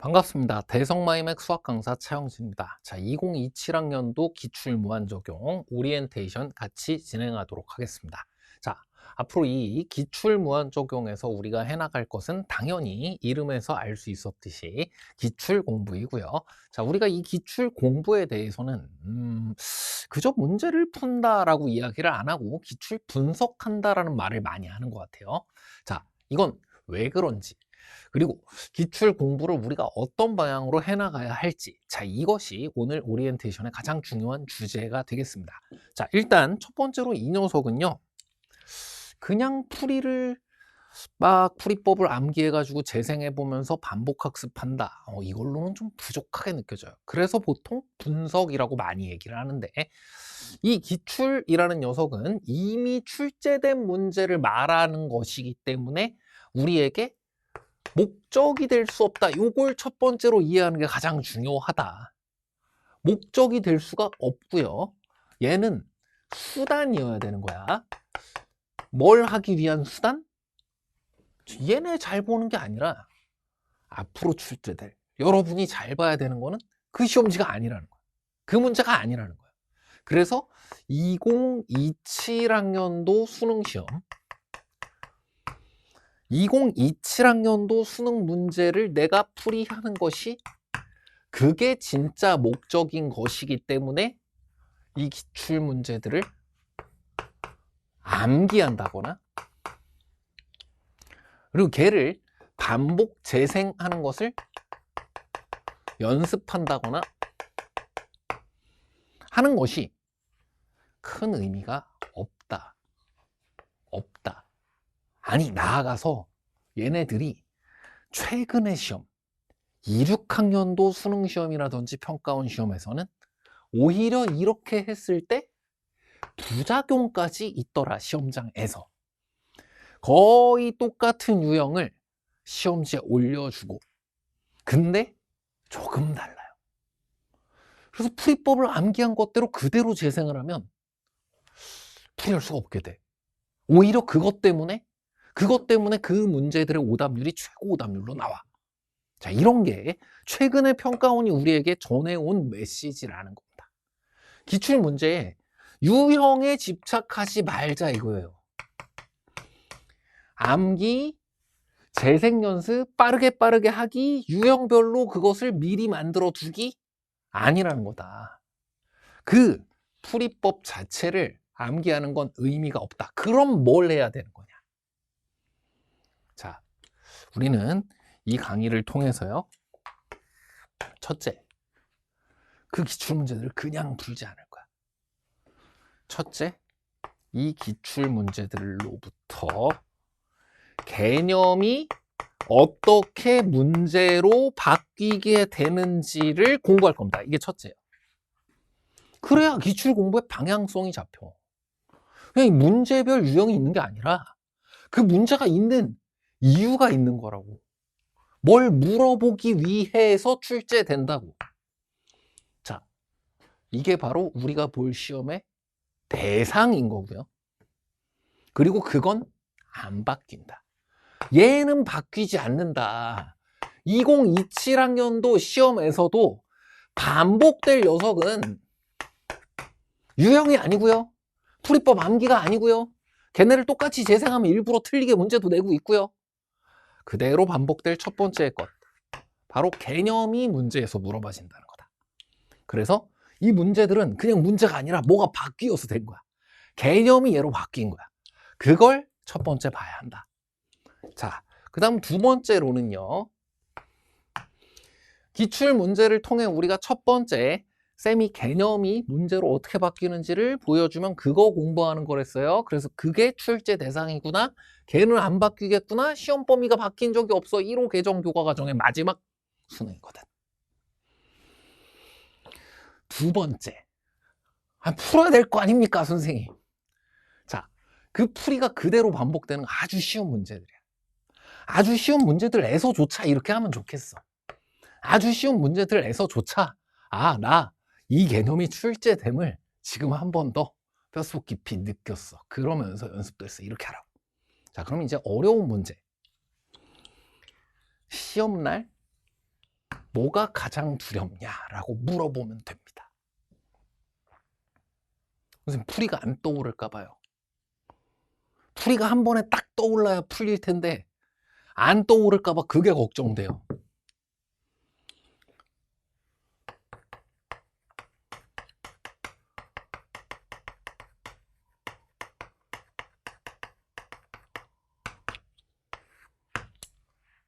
반갑습니다. 대성마이맥 수학 강사 차영진입니다. 자, 2027학년도 기출 무한 적용 오리엔테이션 같이 진행하도록 하겠습니다. 자, 앞으로 이 기출 무한 적용에서 우리가 해나갈 것은 당연히 이름에서 알 수 있었듯이 기출 공부이고요. 자, 우리가 이 기출 공부에 대해서는 음, 그저 문제를 푼다라고 이야기를 안 하고 기출 분석한다라는 말을 많이 하는 것 같아요. 자, 이건 왜 그런지 그리고 기출 공부를 우리가 어떤 방향으로 해나가야 할지. 자 이것이 오늘 오리엔테이션의 가장 중요한 주제가 되겠습니다. 자 일단 첫 번째로 이 녀석은요. 그냥 풀이를 막 풀이법을 암기해가지고 재생해보면서 반복학습한다. 어, 이걸로는 좀 부족하게 느껴져요. 그래서 보통 분석이라고 많이 얘기를 하는데 이 기출이라는 녀석은 이미 출제된 문제를 말하는 것이기 때문에 우리에게 목적이 될 수 없다. 요걸 첫 번째로 이해하는 게 가장 중요하다. 목적이 될 수가 없고요. 얘는 수단이어야 되는 거야. 뭘 하기 위한 수단? 얘네 잘 보는 게 아니라 앞으로 출제될 여러분이 잘 봐야 되는 거는 그 시험지가 아니라는 거야. 그 문제가 아니라는 거야. 그래서 2027학년도 수능 시험 2027학년도 수능 문제를 내가 풀이하는 것이 그게 진짜 목적인 것이기 때문에 이 기출 문제들을 암기한다거나 그리고 걔를 반복 재생하는 것을 연습한다거나 하는 것이 큰 의미가 없다. 없다. 아니 나아가서 얘네들이 최근의 시험 2, 6학년도 수능 시험이라든지 평가원 시험에서는 오히려 이렇게 했을 때 부작용까지 있더라 시험장에서. 거의 똑같은 유형을 시험지에 올려주고. 근데 조금 달라요. 그래서 풀이법을 암기한 것대로 그대로 재생을 하면 풀이할 수가 없게 돼. 오히려 그것 때문에 그것 때문에 그 문제들의 오답률이 최고 오답률로 나와. 자, 이런 게 최근에 평가원이 우리에게 전해온 메시지라는 겁니다. 기출 문제에 유형에 집착하지 말자 이거예요. 암기, 재생 연습, 빠르게 빠르게 하기, 유형별로 그것을 미리 만들어 두기 아니라는 거다. 그 풀이법 자체를 암기하는 건 의미가 없다. 그럼 뭘 해야 되는 거냐? 자, 우리는 이 강의를 통해서요. 첫째, 그 기출 문제들을 그냥 풀지 않을 거야. 첫째, 이 기출 문제들로부터 개념이 어떻게 문제로 바뀌게 되는지를 공부할 겁니다. 이게 첫째예요. 그래야 기출 공부의 방향성이 잡혀. 그냥 문제별 유형이 있는 게 아니라 그 문제가 있는 이유가 있는 거라고. 뭘 물어보기 위해서 출제된다고. 자, 이게 바로 우리가 볼 시험의 대상인 거고요. 그리고 그건 안 바뀐다. 얘는 바뀌지 않는다. 2027학년도 시험에서도 반복될 녀석은 유형이 아니고요. 풀이법 암기가 아니고요. 걔네를 똑같이 재생하면 일부러 틀리게 문제도 내고 있고요. 그대로 반복될 첫 번째 것. 바로 개념이 문제에서 물어봐진다는 거다. 그래서 이 문제들은 그냥 문제가 아니라 뭐가 바뀌어서 된 거야. 개념이 얘로 바뀐 거야. 그걸 첫 번째 봐야 한다. 자, 그 다음 두 번째로는요. 기출 문제를 통해 우리가 첫 번째 쌤이 개념이 문제로 어떻게 바뀌는지를 보여주면 그거 공부하는 거랬어요. 그래서 그게 출제 대상이구나. 걔는 안 바뀌겠구나. 시험 범위가 바뀐 적이 없어. 1호 개정 교과 과정의 마지막 수능이거든. 두 번째. 아, 풀어야 될 거 아닙니까, 선생님? 자, 그 풀이가 그대로 반복되는 아주 쉬운 문제들이야. 아주 쉬운 문제들에서조차 이렇게 하면 좋겠어. 아주 쉬운 문제들에서조차 아, 나 이 개념이 출제됨을 지금 한 번 더 뼛속 깊이 느꼈어. 그러면서 연습도 했어. 이렇게 하라고. 자, 그럼 이제 어려운 문제. 시험날 뭐가 가장 두렵냐라고 물어보면 됩니다. 선생님, 풀이가 안 떠오를까 봐요. 풀이가 한 번에 딱 떠올라야 풀릴 텐데 안 떠오를까 봐 그게 걱정돼요.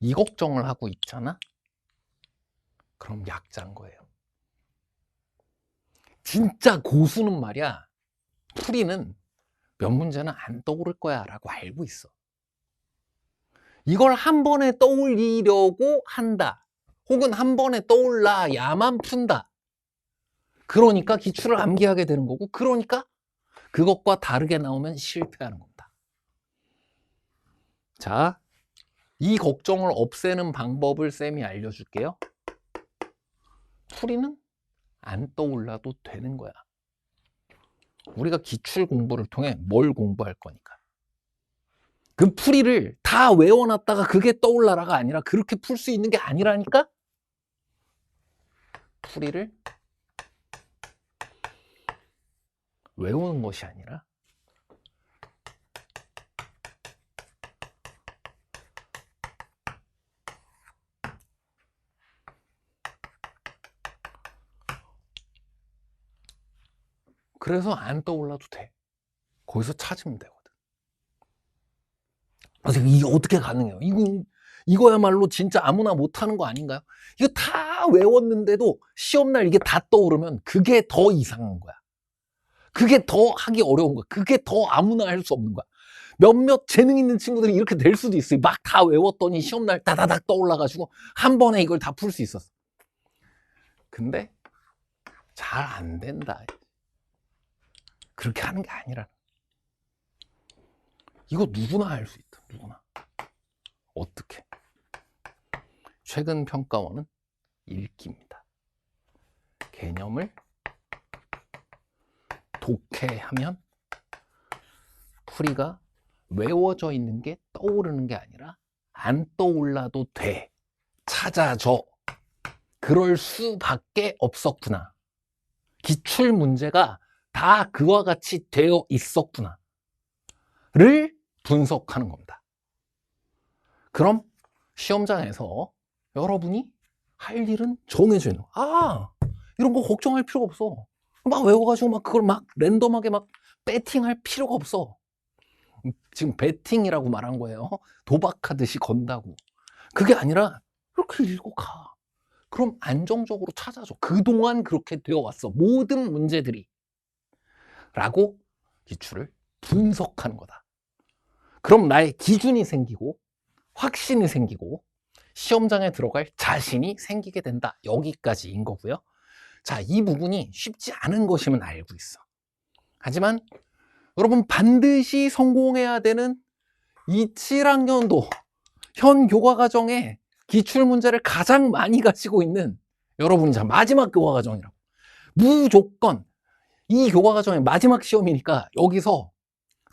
이 걱정을 하고 있잖아? 그럼 약자인 거예요. 진짜 고수는 말이야. 풀이는 몇 문제는 안 떠오를 거야 라고 알고 있어. 이걸 한 번에 떠올리려고 한다. 혹은 한 번에 떠올라야만 푼다. 그러니까 기출을 암기하게 되는 거고, 그러니까 그것과 다르게 나오면 실패하는 겁니다. 자, 이 걱정을 없애는 방법을 쌤이 알려줄게요. 풀이는 안 떠올라도 되는 거야. 우리가 기출 공부를 통해 뭘 공부할 거니까. 그 풀이를 다 외워놨다가 그게 떠올라라가 아니라 그렇게 풀 수 있는 게 아니라니까? 풀이를 외우는 것이 아니라 그래서 안 떠올라도 돼. 거기서 찾으면 되거든. 선생님, 이게 어떻게 가능해요? 이거, 이거야말로 진짜 아무나 못하는 거 아닌가요? 이거 다 외웠는데도 시험날 이게 다 떠오르면 그게 더 이상한 거야. 그게 더 하기 어려운 거야. 그게 더 아무나 할 수 없는 거야. 몇몇 재능 있는 친구들이 이렇게 될 수도 있어요. 막 다 외웠더니 시험날 다다닥 떠올라가지고 한 번에 이걸 다 풀 수 있었어. 근데 잘 안 된다. 그렇게 하는 게 아니라. 이거 누구나 할 수 있다. 누구나. 어떻게? 최근 평가원은 읽기입니다. 개념을 독해하면 풀이가 외워져 있는 게 떠오르는 게 아니라 안 떠올라도 돼. 찾아줘. 그럴 수밖에 없었구나. 기출 문제가 다 그와 같이 되어 있었구나. 를 분석하는 겁니다. 그럼 시험장에서 여러분이 할 일은 정해져 있는 거. 아, 이런 거 걱정할 필요가 없어. 막 외워가지고 막 그걸 막 랜덤하게 막 배팅할 필요가 없어. 지금 배팅이라고 말한 거예요. 도박하듯이 건다고. 그게 아니라 이렇게 읽고 가. 그럼 안정적으로 찾아줘. 그동안 그렇게 되어 왔어. 모든 문제들이. 라고 기출을 분석하는 거다. 그럼 나의 기준이 생기고 확신이 생기고 시험장에 들어갈 자신이 생기게 된다. 여기까지인 거고요. 자, 이 부분이 쉽지 않은 것임은 알고 있어. 하지만 여러분 반드시 성공해야 되는 이 7학년도 현 교과과정에 기출 문제를 가장 많이 가지고 있는 여러분이 자 마지막 교과과정이라고. 무조건 이 교과 과정의 마지막 시험이니까 여기서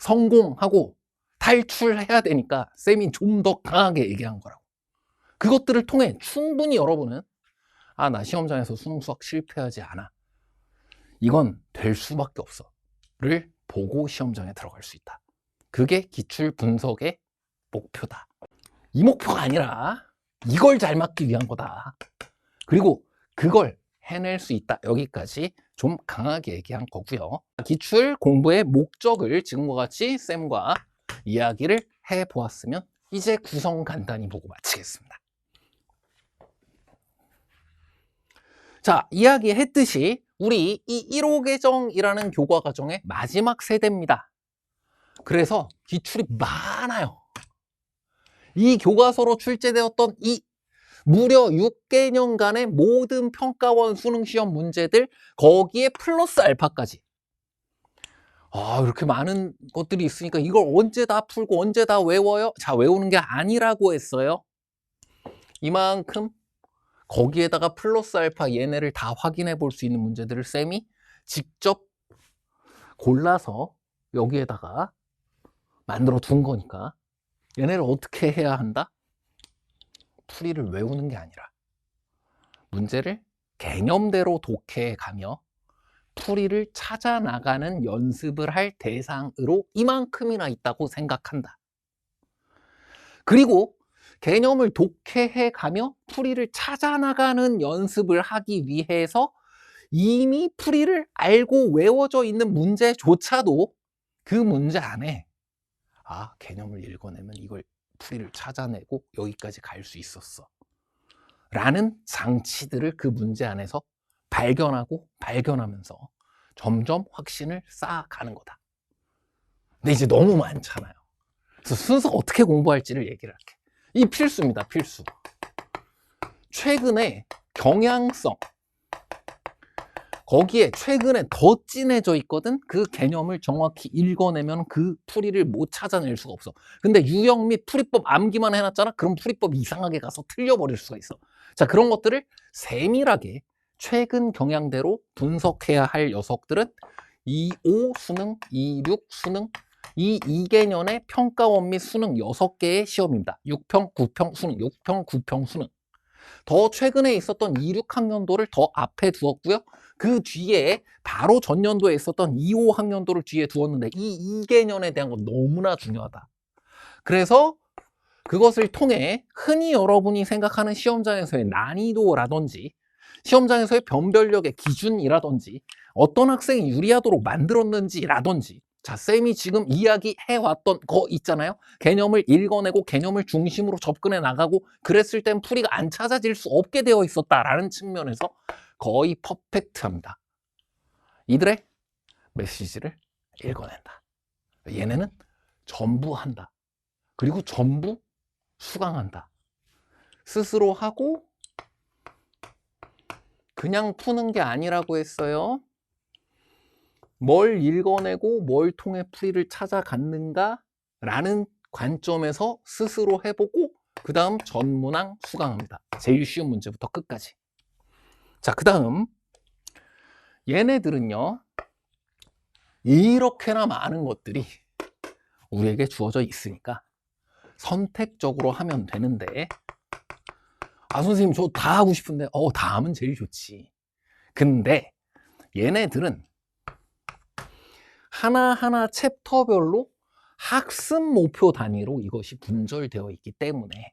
성공하고 탈출해야 되니까 쌤이 좀 더 강하게 얘기한 거라고. 그것들을 통해 충분히 여러분은 아, 나 시험장에서 수능 수학 실패하지 않아. 이건 될 수밖에 없어. 를 보고 시험장에 들어갈 수 있다. 그게 기출 분석의 목표다. 이 목표가 아니라 이걸 잘 맞기 위한 거다. 그리고 그걸 해낼 수 있다. 여기까지 좀 강하게 얘기한 거고요. 기출 공부의 목적을 지금과 같이 쌤과 이야기를 해 보았으면 이제 구성 간단히 보고 마치겠습니다. 자, 이야기했듯이 우리 이 1호 계정이라는 교과 과정의 마지막 세대입니다. 그래서 기출이 많아요. 이 교과서로 출제되었던 이 무려 6개년간의 모든 평가원 수능 시험 문제들 거기에 플러스 알파까지 아 이렇게 많은 것들이 있으니까 이걸 언제 다 풀고 언제 다 외워요? 자 외우는 게 아니라고 했어요. 이만큼 거기에다가 플러스 알파 얘네를 다 확인해 볼 수 있는 문제들을 쌤이 직접 골라서 여기에다가 만들어 둔 거니까 얘네를 어떻게 해야 한다? 풀이를 외우는 게 아니라 문제를 개념대로 독해해 가며 풀이를 찾아 나가는 연습을 할 대상으로 이만큼이나 있다고 생각한다. 그리고 개념을 독해해 가며 풀이를 찾아 나가는 연습을 하기 위해서 이미 풀이를 알고 외워져 있는 문제조차도 그 문제 안에 아, 개념을 읽어내면 이걸 풀이를 찾아내고 여기까지 갈 수 있었어. 라는 장치들을 그 문제 안에서 발견하고 발견하면서 점점 확신을 쌓아가는 거다. 근데 이제 너무 많잖아요. 그래서 순서 어떻게 공부할지를 얘기를 할게. 이 필수입니다, 필수. 최근에 경향성. 거기에 최근에 더 진해져 있거든? 그 개념을 정확히 읽어내면 그 풀이를 못 찾아낼 수가 없어. 근데 유형 및 풀이법 암기만 해놨잖아? 그럼 풀이법 이상하게 가서 틀려버릴 수가 있어. 자, 그런 것들을 세밀하게 최근 경향대로 분석해야 할 녀석들은 2, 5 수능, 2, 6 수능, 이 2개년의 평가원 및 수능 6개의 시험입니다. 6평, 9평 수능, 6평, 9평 수능. 더 최근에 있었던 2, 6학년도를 더 앞에 두었고요. 그 뒤에 바로 전년도에 있었던 2, 5학년도를 뒤에 두었는데 이 2개년에 대한 건 너무나 중요하다. 그래서 그것을 통해 흔히 여러분이 생각하는 시험장에서의 난이도라든지 시험장에서의 변별력의 기준이라든지 어떤 학생이 유리하도록 만들었는지라든지 자, 쌤이 지금 이야기해왔던 거 있잖아요. 개념을 읽어내고 개념을 중심으로 접근해 나가고 그랬을 땐 풀이가 안 찾아질 수 없게 되어 있었다라는 측면에서 거의 퍼펙트합니다. 이들의 메시지를 읽어낸다. 얘네는 전부 한다. 그리고 전부 수강한다. 스스로 하고 그냥 푸는 게 아니라고 했어요. 뭘 읽어내고 뭘 통해 풀이를 찾아갔는가 라는 관점에서 스스로 해보고 그 다음 전문항 수강합니다. 제일 쉬운 문제부터 끝까지. 자, 그 다음 얘네들은요. 이렇게나 많은 것들이 우리에게 주어져 있으니까 선택적으로 하면 되는데 아 선생님 저 다 하고 싶은데 어 다 하면 제일 좋지. 근데 얘네들은 하나하나 챕터별로 학습 목표 단위로 이것이 분절되어 있기 때문에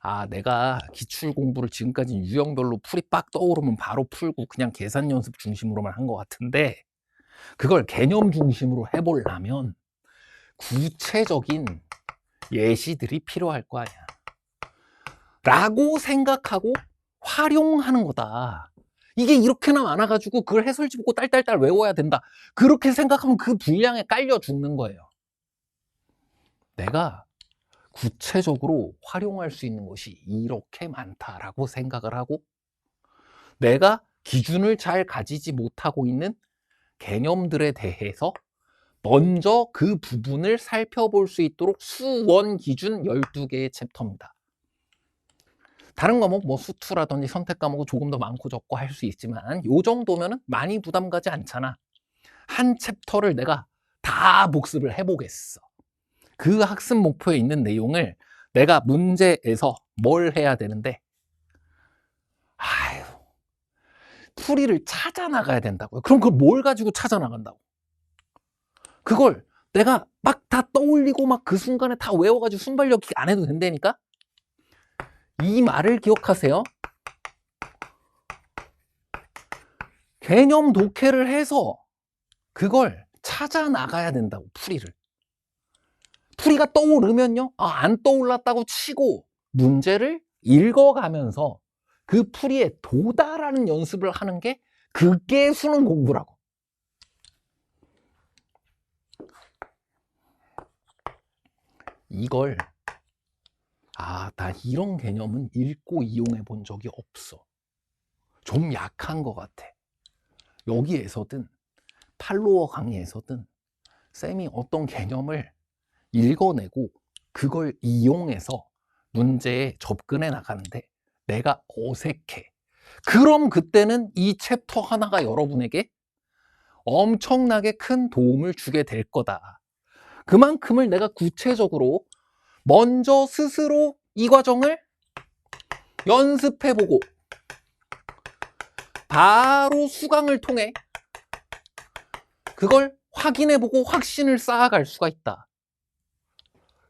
아 내가 기출 공부를 지금까지 유형별로 풀이 빡 떠오르면 바로 풀고 그냥 계산 연습 중심으로만 한 것 같은데 그걸 개념 중심으로 해보려면 구체적인 예시들이 필요할 거 아니야. 라고 생각하고 활용하는 거다 이게 이렇게나 많아가지고 그걸 해설지 보고 딸딸딸 외워야 된다. 그렇게 생각하면 그 분량에 깔려 죽는 거예요. 내가 구체적으로 활용할 수 있는 것이 이렇게 많다라고 생각을 하고 내가 기준을 잘 가지지 못하고 있는 개념들에 대해서 먼저 그 부분을 살펴볼 수 있도록 수원 기준 12개의 챕터입니다. 다른 과목 뭐 수투라든지 선택 과목은 조금 더 많고 적고 할 수 있지만 요 정도면은 많이 부담 가지 않잖아. 한 챕터를 내가 다 복습을 해보겠어. 그 학습 목표에 있는 내용을 내가 문제에서 뭘 해야 되는데 아유 풀이를 찾아 나가야 된다고요. 그럼 그걸 뭘 가지고 찾아 나간다고? 그걸 내가 막 다 떠올리고 막 그 순간에 다 외워가지고 순발력이 안 해도 된다니까? 이 말을 기억하세요. 개념 독해를 해서 그걸 찾아 나가야 된다고, 풀이를. 풀이가 떠오르면요, 아, 안 떠올랐다고 치고 문제를 읽어가면서 그 풀이에 도달하는 연습을 하는 게 그게 수능 공부라고. 이걸 아, 나 이런 개념은 읽고 이용해 본 적이 없어. 좀 약한 것 같아. 여기에서든 팔로워 강의에서든 쌤이 어떤 개념을 읽어내고 그걸 이용해서 문제에 접근해 나가는데 내가 어색해. 그럼 그때는 이 챕터 하나가 여러분에게 엄청나게 큰 도움을 주게 될 거다. 그만큼을 내가 구체적으로 먼저 스스로 이 과정을 연습해보고 바로 수강을 통해 그걸 확인해보고 확신을 쌓아갈 수가 있다.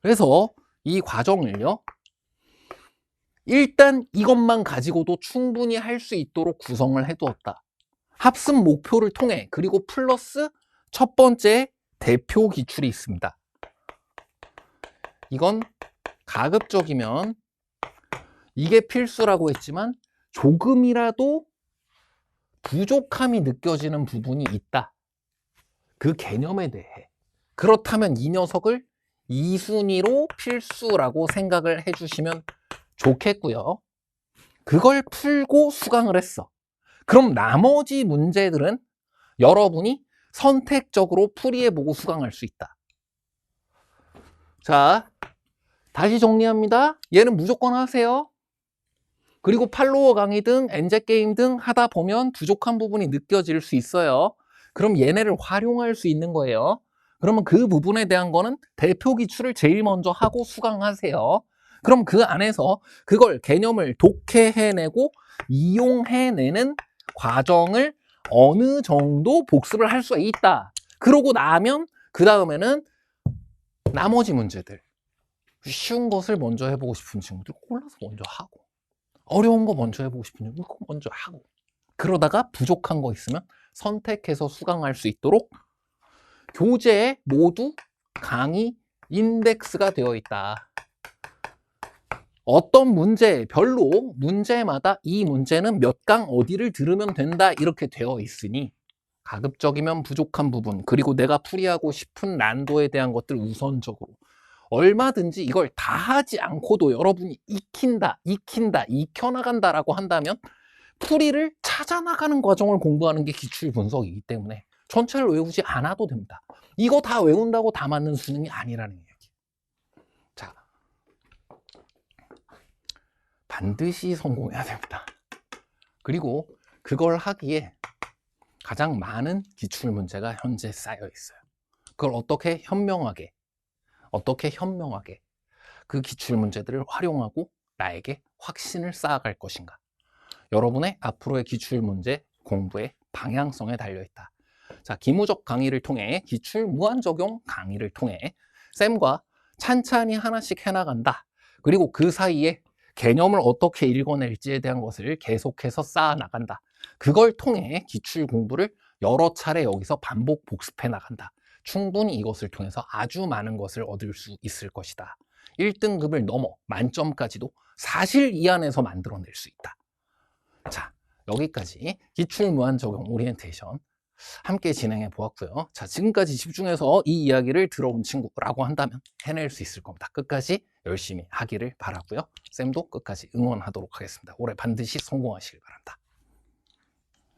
그래서 이 과정을요, 일단 이것만 가지고도 충분히 할 수 있도록 구성을 해두었다. 합습 목표를 통해 그리고 플러스 첫 번째 대표 기출이 있습니다. 이건 가급적이면 이게 필수라고 했지만 조금이라도 부족함이 느껴지는 부분이 있다. 그 개념에 대해. 그렇다면 이 녀석을 2순위로 필수라고 생각을 해주시면 좋겠고요. 그걸 풀고 수강을 했어. 그럼 나머지 문제들은 여러분이 선택적으로 풀이해보고 수강할 수 있다. 자, 다시 정리합니다. 얘는 무조건 하세요. 그리고 팔로워 강의 등 엔제 게임 등 하다 보면 부족한 부분이 느껴질 수 있어요. 그럼 얘네를 활용할 수 있는 거예요. 그러면 그 부분에 대한 거는 대표 기출을 제일 먼저 하고 수강하세요. 그럼 그 안에서 그걸 개념을 독해해내고 이용해내는 과정을 어느 정도 복습을 할 수가 있다. 그러고 나면 그 다음에는 나머지 문제들. 쉬운 것을 먼저 해보고 싶은 친구들 골라서 먼저 하고. 어려운 거 먼저 해보고 싶은 친구들 그거 먼저 하고. 그러다가 부족한 거 있으면 선택해서 수강할 수 있도록 교재에 모두 강의 인덱스가 되어 있다. 어떤 문제, 별로 문제마다 이 문제는 몇 강 어디를 들으면 된다 이렇게 되어 있으니 가급적이면 부족한 부분 그리고 내가 풀이하고 싶은 난도에 대한 것들 우선적으로 얼마든지 이걸 다 하지 않고도 여러분이 익힌다, 익힌다, 익혀나간다라고 한다면 풀이를 찾아나가는 과정을 공부하는 게 기출 분석이기 때문에 전체를 외우지 않아도 됩니다. 이거 다 외운다고 다 맞는 수능이 아니라는 얘기. 자, 반드시 성공해야 됩니다. 그리고 그걸 하기에 가장 많은 기출 문제가 현재 쌓여 있어요. 그걸 어떻게 현명하게, 어떻게 현명하게 그 기출 문제들을 활용하고 나에게 확신을 쌓아갈 것인가. 여러분의 앞으로의 기출 문제 공부의 방향성에 달려 있다. 자, 기무적 강의를 통해 기출 무한 적용 강의를 통해 쌤과 찬찬히 하나씩 해나간다. 그리고 그 사이에 개념을 어떻게 읽어낼지에 대한 것을 계속해서 쌓아 나간다. 그걸 통해 기출 공부를 여러 차례 여기서 반복 복습해 나간다. 충분히 이것을 통해서 아주 많은 것을 얻을 수 있을 것이다. 1등급을 넘어 만점까지도 사실 이 안에서 만들어낼 수 있다. 자, 여기까지 기출 무한 적용 오리엔테이션 함께 진행해 보았고요. 자, 지금까지 집중해서 이 이야기를 들어온 친구라고 한다면 해낼 수 있을 겁니다. 끝까지 열심히 하기를 바라고요. 쌤도 끝까지 응원하도록 하겠습니다. 올해 반드시 성공하시길 바랍니다.